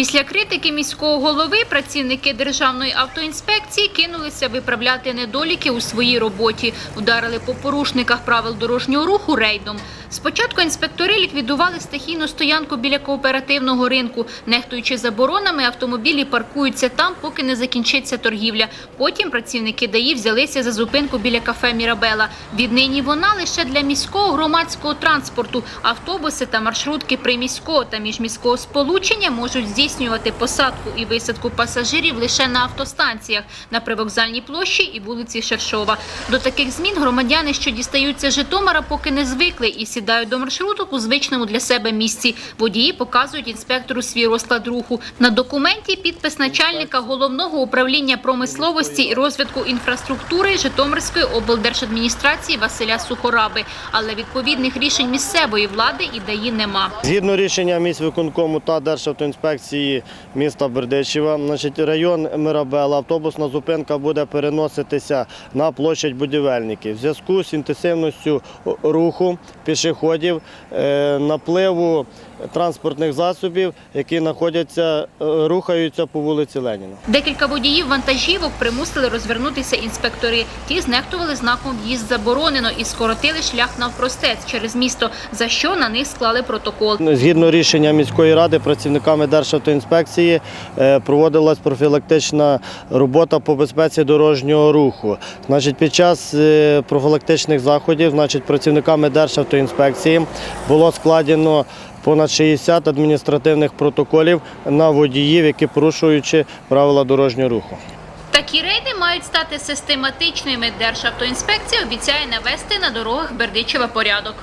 Після критики міського голови працівники Державної автоінспекції кинулися виправляти недоліки у своїй роботі. вдарили по порушниках правил дорожнього руху рейдом. Спочатку інспектори ліквідували стихійну стоянку біля кооперативного ринку. Нехтуючи заборонами, автомобілі паркуються там, поки не закінчиться торгівля. Потім працівники ДАІ взялися за зупинку біля кафе Мірабела. Віднині вона лише для міського громадського транспорту. Автобуси та маршрутки приміського та міжміського сполучення можуть здійснювати посадку і висадку пасажирів лише на автостанціях на привокзальній площі і вулиці Шершова. До таких змін громадяни, що дістаються Житомира, поки не звикли і сідають до маршруток у звичному для себе місці. Водії показують інспектору свій розклад руху. На документі підпис начальника головного управління промисловості і розвитку інфраструктури Житомирської облдержадміністрації Василя Сухораби. Але відповідних рішень місцевої влади і ДАІ нема. Згідно рішення міськвиконкому та Державтоінспекції міста Бердичева, значить, район Мирабела, автобусна зупинка буде переноситися на площадь будівельників. В зв'язку з інтенсивністю руху пішоходів, е, напливу транспортних засобів, які знаходяться, е, рухаються по вулиці Леніна. Декілька водіїв вантажівок примусили розвернутися інспектори. Ті знехтували знаком «В'їзд заборонено» і скоротили шлях навпростець через місто, за що на них склали протокол. Згідно рішення міської ради, працівниками Державтоінспекції е, проводилась профілактична робота по безпеці дорожнього руху. Значить, під час профілактичних заходів, значить, працівниками Державтоінспекції було складено понад 60 адміністративних протоколів на водіїв, які порушуючи правила дорожнього руху. Такі рейди мають стати систематичними. Державтоінспекція обіцяє навести на дорогах Бердичева порядок.